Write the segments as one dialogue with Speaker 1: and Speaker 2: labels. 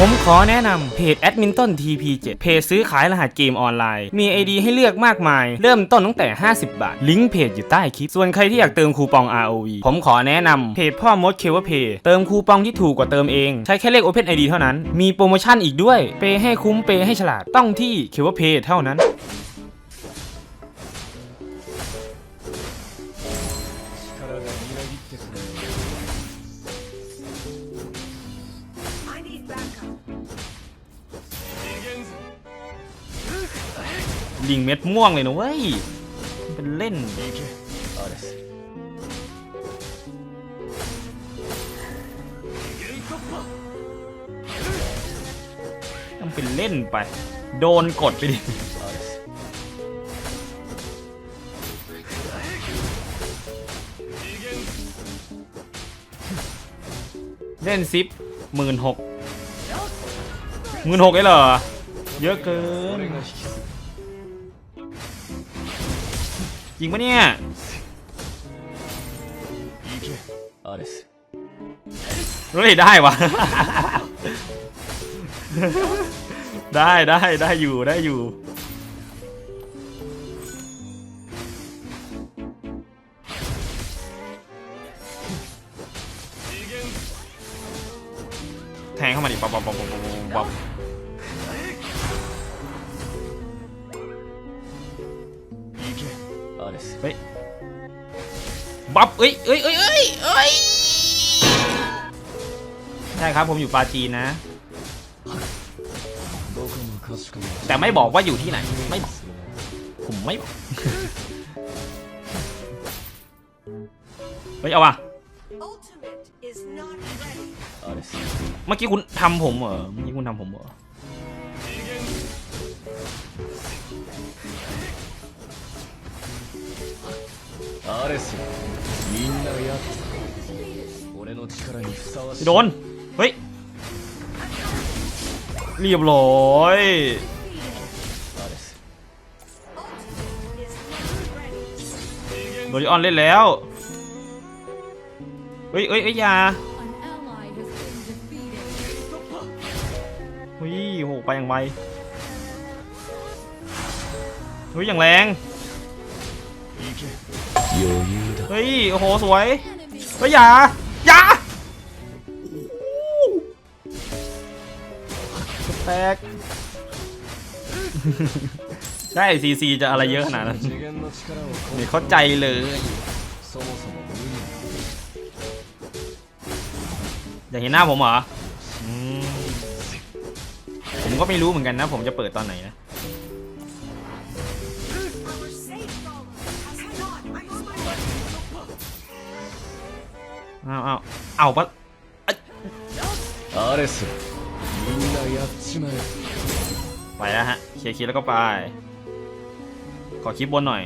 Speaker 1: ผมขอแนะนำเพจแอดมินต้น TP7 เพจซื้อขายรหัสเกมออนไลน์ มี ID ให้เลือกมากมาย เริ่มต้นตั้งแต่ 50 บาท ลิงก์เพจอยู่ใต้คลิป ส่วนใครที่อยากเติมคูปอง ROV ผมขอแนะนำเพจพ่อมดเคเวเพย์เติมคูปองที่ถูกกว่าเติมเอง ใช้แค่เลข Open ID เท่านั้น มีโปรโมชั่นอีกด้วย เปย์ให้คุ้มเปย์ให้ฉลาดต้องที่เคเวเพย์เท่านั้น ลิงเม็ดม่วงเลยนะเว้ย เป็นเล่นทำเป็นเล่นไป โดนกดไปดิเล่นซิปหมื่นหกหมื่นหกไอ้เหรอ เยอะเกิน จริงปะเนี่ย
Speaker 2: เออ
Speaker 1: เฮ้ยได้วะได้ได้ได้อยู่ได้อยู่แทงเข้ามาดิปับปับปับปับปับ เฮ้ยบัฟเอ้ยเอ้ยเอ้ยเอ้ยเอ้ยใช่ครับผมอยู่ปาจีนะแต่ไม่บอกว่าอยู่ที่ไหน ไม่ผมไม่บอเฮ้ย เอาว่ะเมื่อกี้คุณทำผมเหรอ เมื่อกี้คุณทำผมเหรอ
Speaker 2: アレスみんなやった俺の力にふさわしい
Speaker 1: โดน เฮ้ย เรียบร้อย
Speaker 2: アレス
Speaker 3: Ultimate is not ready.
Speaker 1: โดริออนเล่นแล้ว เฮ้ยเฮ้ยเฮ้ยอยา
Speaker 4: An ally has been defeated.
Speaker 1: เฮ้ยโหไปอย่างไวเฮ้ยอย่างแรง
Speaker 2: 余裕だ
Speaker 1: เฮ้ย โอ้โห สวยเฮ้ยอย่าอย่าแตกได้ซีซีจะอะไรเยอะขนาดนั้น
Speaker 2: เดี๋
Speaker 1: ยวเข้าใจเลยอยากเห็นหน้าผมเหรอ ผมก็ไม่รู้เหมือนกันนะ ผมจะเปิดตอนไหนนะ เอาเอาเอาปะ
Speaker 2: อา
Speaker 1: ไปแล้วฮะเคลียร์คิดแล้วก็ไป ขอคลิปบนหน่อย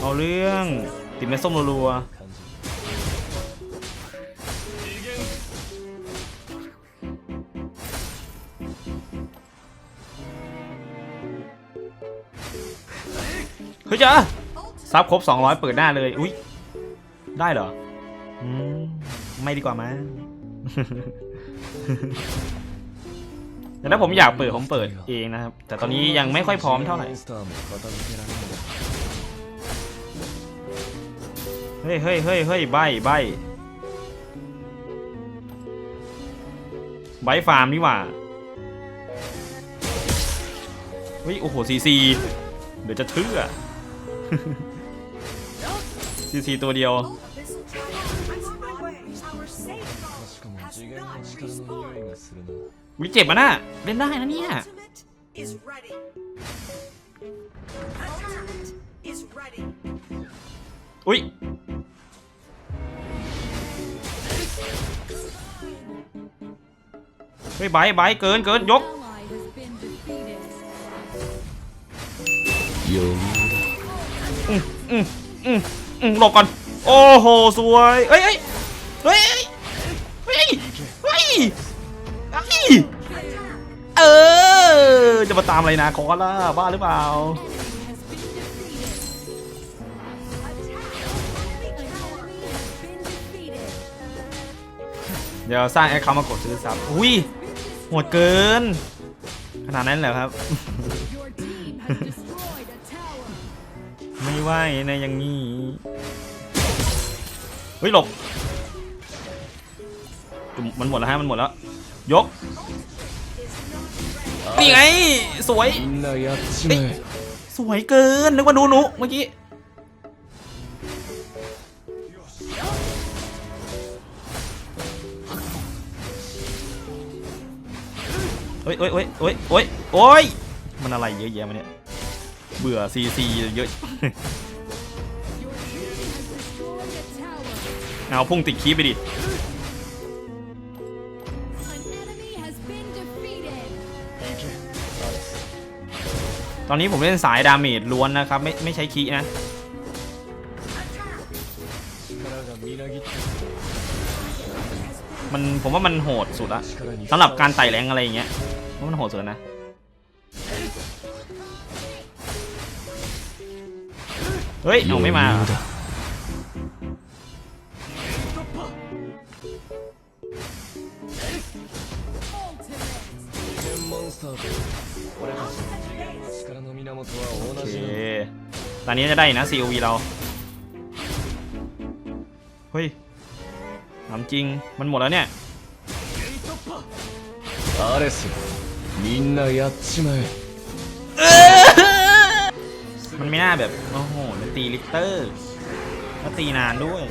Speaker 1: เอาเรื่อง ติดแม่ส้มรัว เฮ้ยจ้าซับครบ 200 เปิดหน้าเลย อุ้ยได้เหรออืมไม่ดีกว่ามั้ยแต่ถ้าผมอยากเปิดผมเปิดเองนะครับ แต่ตอนนี้ยังไม่ค่อยพร้อมเท่าไหร่ เฮ้ยเฮ้ยเฮ้ยเฮ้ยใบใบใบฟาร์มนี่หว่าเฮ้ยโอ้โหซีซีเดี๋ยวจะเชื่อ ซีซีตัวเดียว วิเจ็บมาน่ะเล่นได้นะเนี่ยอุ้ยเฮ้ยบายบายเกินเกินยก อืมอืมหลบก่อน โอ้โห สวย เอ้ยเอ้ยเฮ้ยเอ้ยเฮ้ยเฮ้ยเออ จะมาตามอะไรนะคอล่ะบ้าหรือเปล่า เดี๋ยวสร้างแอคเคาท์มากดซื้อซับอุ้ยโหดเกิน ขนาดนั้นเหรอครับ ไว้ในอย่างนี้เฮ้ยหลบมันหมดแล้วฮะมันหมดแล้ว ยก นี่ไง สวย สวยเกิน นึกว่าดูหนูเมื่อกี้ โอ้ยโอ้ยโอ้ยโอ้ยโอ้ยโอ้ยมันอะไรเยอะแยะมาเนี่ย เบื่อซีซีเยอะเอาพุ่งติดคีไปดิ ตอนนี้ผมเล่นสายดาเมจล้วนนะครับ ไม่ไม่ใช้คีนะ มันผมว่ามันโหดสุดละสำหรับการไต่แรงอะไรอย่างเงี้ยว่ามันโหดสุดนะ เฮ้ย เอาไม่มาเหรอ
Speaker 2: 天モンスターと俺たちの次元の力の源は
Speaker 1: โอ
Speaker 2: 同
Speaker 1: เค
Speaker 2: じなの
Speaker 1: ตอนนี้จะได้นะ COV เรา เฮ้ยถามจริง มันหมดแล้วเนี่ย
Speaker 2: アレスみんなやっちまえ
Speaker 1: มันไม่น่าแบบ โอ้โห มันตีลิตเตอร์แล้วตีนานด้วย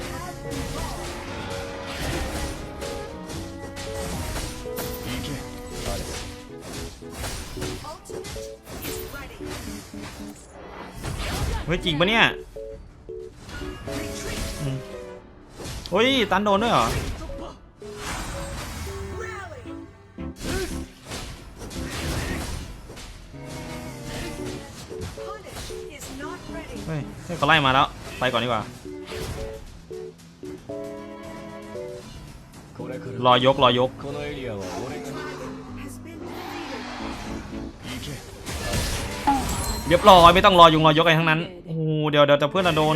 Speaker 1: เฮ้ย จริงปะเนี่ย เฮ้ย ตันโดนด้วยเหรอ เขาไล่มาแล้ว ไปก่อนดีกว่า รอยก รอยก เรียบร้อยไม่ต้องรอยุงรอยกอะไรทั้งนั้น โอ้โหเดี๋ยวเดี๋ยวจะเพื่อนเราโดน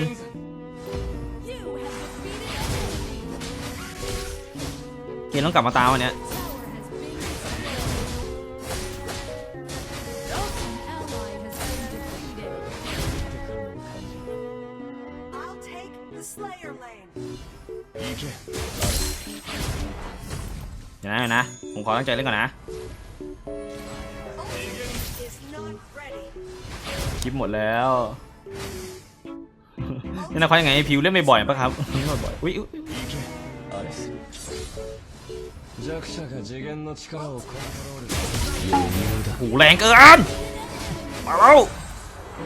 Speaker 1: เกมต้องกลับมาตามวันเนี้ย ผมขอตั้งใจเล่นก่อนนะคลิปหมดแล้วนี่นะครัยังไงพิวเล่นไม่บ่อยปะครับไม่บ่อยอุ้ยโอ้แรงเกินมาแล้ว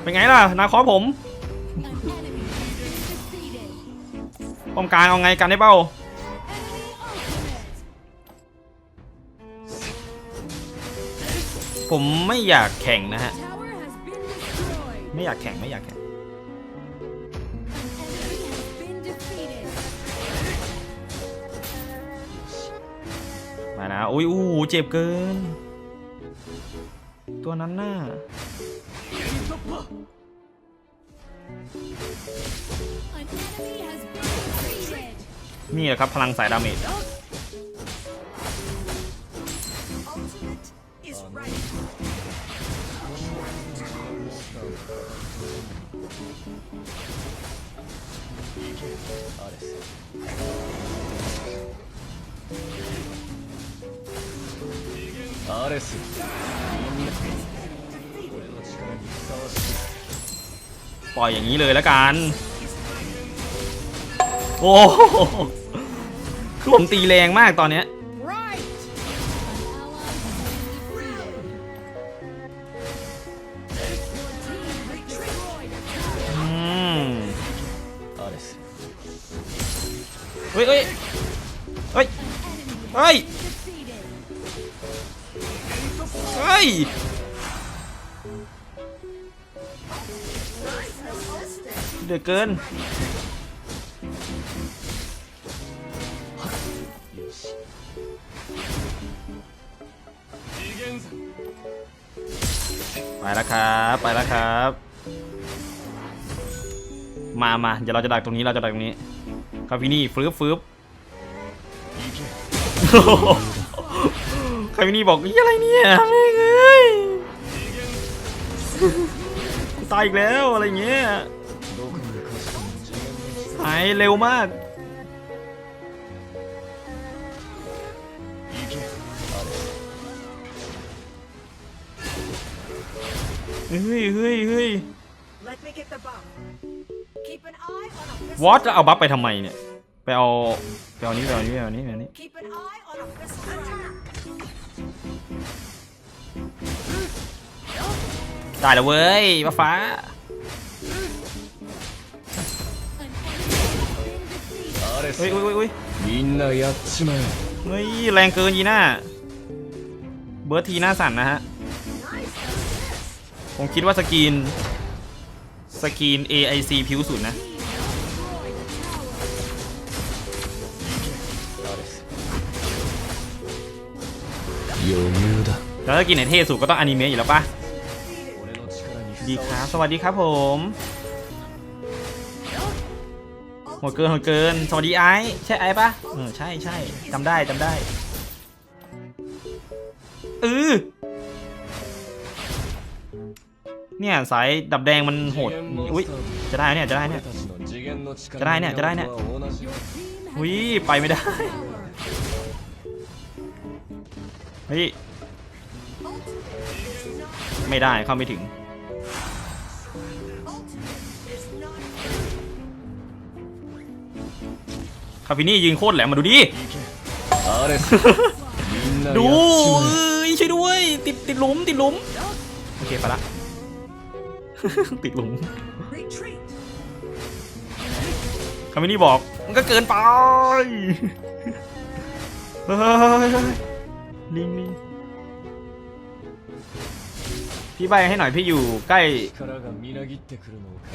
Speaker 1: เป็นไงล่ะนาคอผมป้อมกลางเอาไงกันได้เป
Speaker 4: ล่า
Speaker 1: ผมไม่อยากแข่งนะฮะ ไม่อยากแข่งไม่อยากแข่ง มานะอุ้ยอู้เจ็บเกิน ตัวนั้นน่ะนี่แหละครับพลังสายดาเมจ
Speaker 2: Flores. Ares.
Speaker 1: ปล่อยอย่างนี้เลยแล้วกัน โอ้โหผมตีแรงมากตอนเนี้ย เดือดเกิน ไปแล้วครับ ไปแล้วครับ มามาเดี๋ยวเราจะดักตรงนี้ เราจะดักตรงนี้ ครับพี่นี่ฟืบฟืบ
Speaker 2: ใค
Speaker 1: รพี่นี่บอกยี่อะไรเนี่ยไม่เงยตายอีกแล้วอะไรเงี้ย หายเร็วมาก เฮ้ยเฮ้ยเฮ้ย
Speaker 3: What
Speaker 1: วอตจะเอาบัฟไปทำไมเนี่ย ไปเอาไปเอานี้ไปเอานี้ไปเอานี้ไปเอานี้
Speaker 3: Keep
Speaker 1: ตายแล้วเว้ยป้าฟ้า
Speaker 2: あれ
Speaker 1: เฮ้ยเฮ้ยเฮ้ยเฮ้ย
Speaker 2: みんなやっちまえ
Speaker 1: เฮ้ยแรงเกินยีน่าเบิร์ดทีหน้าสั่นนะฮะ ผมคิดว่าสกรีน สกรีน AIC ผิวสุดนะ
Speaker 2: アレス余裕だ
Speaker 1: แล้วสกรีนไหนเท่สุดก็ต้องอนิเมะอยู่แล้วปะ
Speaker 2: 俺の力に
Speaker 1: ดี
Speaker 2: ふ
Speaker 1: ค
Speaker 2: さ
Speaker 1: รั
Speaker 2: わ
Speaker 1: บ
Speaker 2: し
Speaker 1: สวัสดีครับผม โหดเกินโหดเกิน สวัสดีไอ้ใช่ไอ้ปะเออใช่ใช่จำได้จำได้เออเนี่ยสายดับแดงมันโหด อุ้ยจะได้เนี่ยจะได้เนี่ย จะได้เนี่ยจะ
Speaker 2: ได้เนี่ย
Speaker 1: อุ้ยไปไม่ได้ เฮ้ย ไม่ได้เข้าไม่ถึง คาฟินี่ยิงโคตรแหลมมาดูดิ ดูเอ้ยช่วยด้วย ติดติดหลุมติดหลุม โอเคไปละ ติดหลุม คาฟินี่บอก มันก็เกินไปเฮ้ยลิงลิงพี่ใบให้หน่อยพี่อยู่ใกล้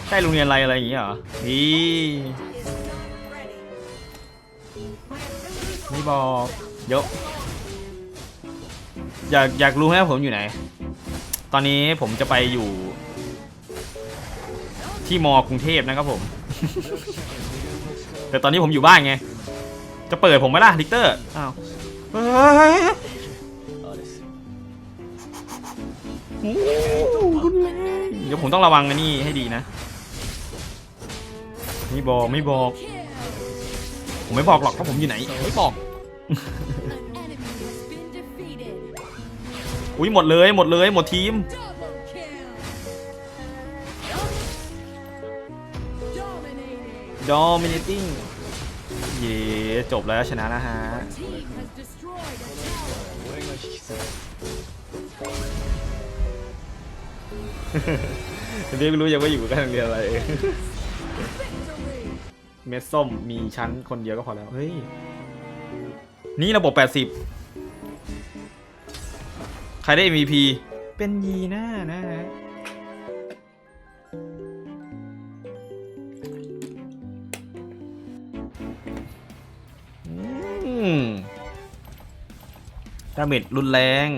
Speaker 1: ใกล้โรงเรียนอะไรอะไรอย่างเงี้ยเหรอนี่ ไม่บอกยกอยากอยากรู้ไหมผมอยู่ไหน ตอนนี้ผมจะไปอยู่ ที่มอกรุงเทพนะครับผม แต่ตอนนี้ผมอยู่บ้านไง จะเปิดผมไหมล่ะลิกเตอร์อ้าวเฮ้ยโอ้โหรุนแเดี๋ยวผมต้องระวังอันนี้ให้ดีนะ ไม่บอกไม่บอก ผมไม่บอกหรอกว่าผมอยู่ไหน ไม่บอก อุ้ยหมดเลยหมดเลยหมดทีม dominating เย่จบแล้วชนะนะฮะ เรียกรู้ยังว่าอยู่กันเรียนอะไร เม็ดส้มมีชั้นคนเดียวก็พอแล้ว เฮ้ย นี่ระบบ 80 ใครได้ MVP เป็นยีน่านะฮะอืมดาเมจรุนแรง